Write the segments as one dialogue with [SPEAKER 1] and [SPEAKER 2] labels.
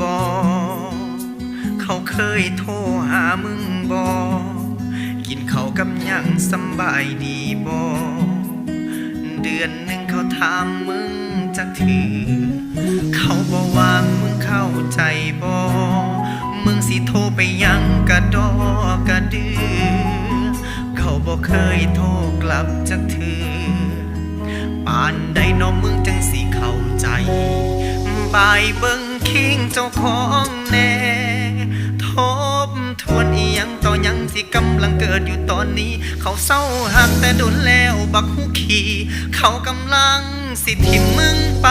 [SPEAKER 1] บอเขาเคยโทรหามึงบอกินเขาวกับยังสบายดีบอเดือนหนึ่งเขาถามมึงจักถือ เขาบอกว่ามึงเข้าใจบอมึงสิโทรไปยังกระดอกระเดือ เขาบอกเคยโทรกลับจักถือป่านใดน้องมึงจังสิเข้าใจบายเบิ่งคิง เจ้าของแน่ทบทวนอียังต่อยังที่กำลังเกิดอยู่ตอนนี้ เขาเศร้าหักแต่โดนแล้วบักหูขี่เขากำลังสิทิมมึงไป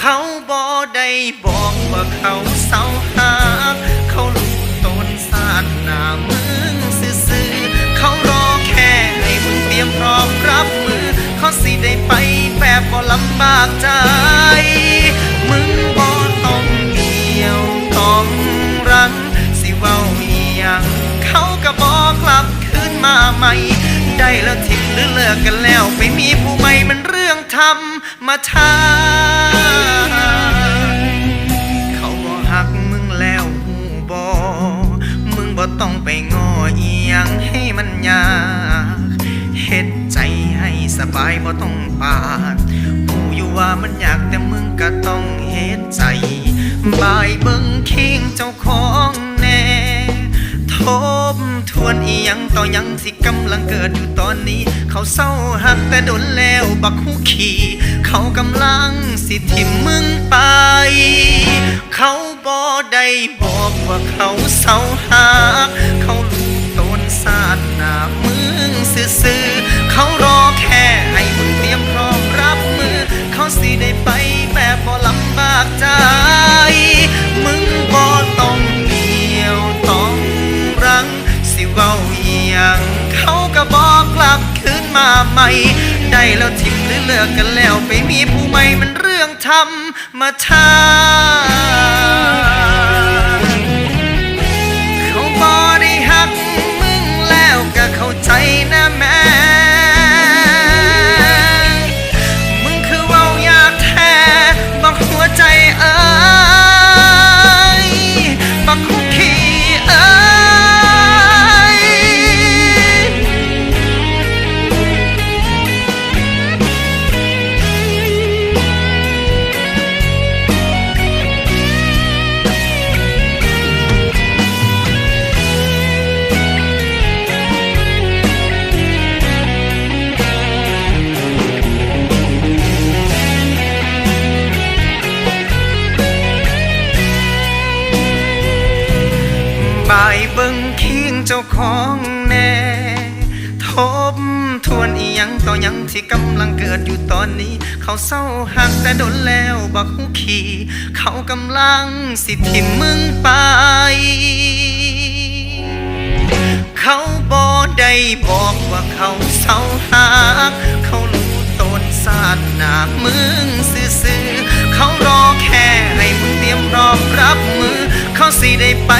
[SPEAKER 1] เขาบอได้บอกว่าเขาเศร้าหักเขารู้ตนสาดหน้ามึงซื่อๆเขารอแค่ให้มึงเตรียมพร้อมรับมือเขาสิได้ไปแบบบ่ลำบากใจ แล้วทิ้งหรือเลิกกันแล้ว ไปมีผู้ใหม่มันเรื่องทำมาชาเขาบ่หักมึงแล้วหูบอมึงบ่ต้องไปงออียังให้มันยากเฮ็ดใจให้สบายบ่ต้องปาดหูอยู่ว่ามันยากแต่มึงก็ต้องเฮ็ดใจบายเบิ่งคิงเจ้าของแน่ทบ วนอียังต่อยังที่กำลังเกิดอยู่ตอนนี้ เขาเศร้าหักแต่โดนแล้วบักหูขี่ เขากำลังสิทิมมึงไป เขาบอได้บอกว่าเขาเศร้าหัก เขาลูกตนสาดหน้ามึงซื่อ ใหม่ ได้แล้วทิ้งหรือเลิกกันแล้วไปมีผู้ใหม่มันเรื่องทำมาชาเขา ของแน่ทบทวนอียังต่อยังที่กำลังเกิดอยู่ตอนนี้ เขาเศร้าหักแต่โดนแล้วบักหูขี่เขากำลังสิทิมมึงไป เขาบอได้บอกว่าเขาเศร้าหัก เขารู้ตนสาดหน้ามึงซื่อๆเขารอแค่ให้มึงเตรียมร้อมรับมือ เขาสิได้ไป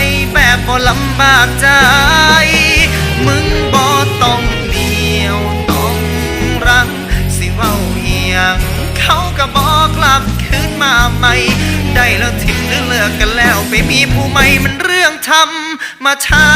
[SPEAKER 1] บ่ลำบากใจ มึงบ่ต้องเดียวต้องรัง สิเว้าเอียง เขาก็บอกกลับคืนมาใหม่ ได้แล้วทิ้งหรือเลิกกันแล้ว ไปมีผู้ใหม่มันเรื่องทำมาชา